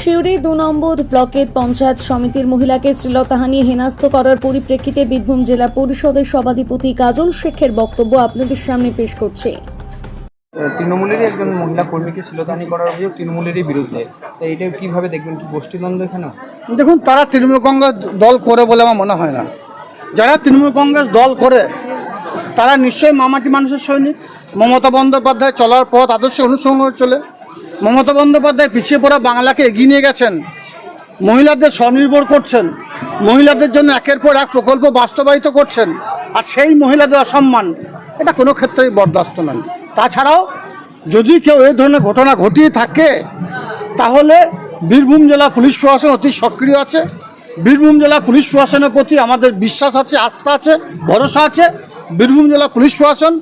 সিউড়ি দু নম্বর ব্লকের পঞ্চায়েত সমিতির মহিলাকে শ্রীলতাহানি হেনাস্ত করার পরিপ্রেক্ষিতে বীরভূম জেলা পরিষদের সভাধিপতি কাজল শেখের বক্তব্য আপনাদের সামনে পেশ করছে। তৃণমূলেরই একজন মহিলা কর্মীকে শ্লীলতাহানি করার অভিযোগ তৃণমূলেরই বিরুদ্ধে। তো এটা কীভাবে দেখবেন? কি গোষ্ঠীদ্বন্দ্ব এখানে দেখুন তারা তৃণমূল কংগ্রেস দল করে বলে আমার মনে হয় না। যারা তৃণমূল কংগ্রেস দল করে তারা নিশ্চয়ই মামাটি মানুষের সৈনিক। মমতা বন্দ্যোপাধ্যায় চলার পথ আদর্শ অনুসরণ চলে। মমতা বন্দ্যোপাধ্যায় পিছিয়ে পড়া বাংলাকে এগিয়ে নিয়ে গেছেন। মহিলাদের স্বনির্ভর করছেন। মহিলাদের জন্য একের পর এক প্রকল্প বাস্তবায়িত করছেন। আর সেই মহিলাদের অসম্মান, এটা কোনো ক্ষেত্রেই বরদাস্ত নয়। তাছাড়াও যদি কেউ এই ধরনের ঘটনা ঘটিয়ে থাকে, তাহলে বীরভূম জেলা পুলিশ প্রশাসন অতি সক্রিয় আছে। বীরভূম জেলা পুলিশ প্রশাসনের প্রতি আমাদের বিশ্বাস আছে, আস্থা আছে, ভরসা আছে। বীরভূম জেলা পুলিশ প্রশাসন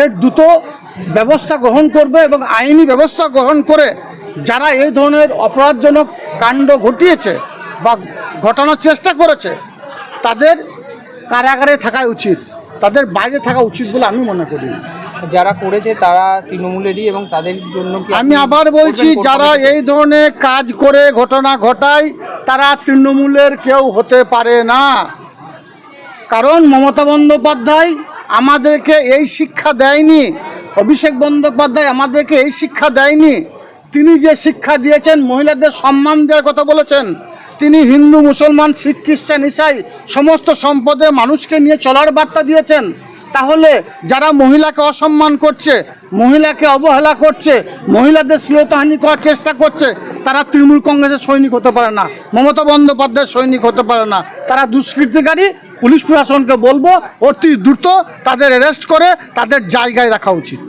এর দ্রুত ব্যবস্থা গ্রহণ করবে এবং আইনি ব্যবস্থা গ্রহণ করে যারা এই ধরনের অপরাধজনক কাণ্ড ঘটিয়েছে বা ঘটানোর চেষ্টা করেছে তাদের কারাগারে থাকা উচিত তাদের বাইরে থাকা উচিত বলে আমি মনে করি। যারা করেছে তারা তৃণমূলেরই এবং তাদের জন্য আমি আবার বলছি যারা এই ধরনের কাজ করে ঘটনা ঘটায় তারা তৃণমূলের কেউ হতে পারে না। কারণ মমতা বন্দ্যোপাধ্যায় আমাদেরকে এই শিক্ষা দেয়নি। অভিষেক বন্দ্যোপাধ্যায় আমাদেরকে এই শিক্ষা দেয়নি। তিনি যে শিক্ষা দিয়েছেন, মহিলাদের সম্মান দেওয়ার কথা বলেছেন। তিনি হিন্দু, মুসলমান, শিখ, খ্রিস্টান, ইসাই, সমস্ত সম্পদে মানুষকে নিয়ে চলার বার্তা দিয়েছেন। তাহলে যারা মহিলাকে অসম্মান করছে, মহিলাকে অবহেলা করছে, মহিলাদের শ্লীলতাহানি করার চেষ্টা করছে, তারা তৃণমূল কংগ্রেসের সৈনিক হতে পারে না, মমতা বন্দ্যোপাধ্যায়ের সৈনিক হতে পারে না। তারা দুষ্কৃতিকারী, পুলিশ প্রশাসনকে বলব, অতি দ্রুত তাদের অ্যারেস্ট করে তাদের জায়গায় রাখা উচিত।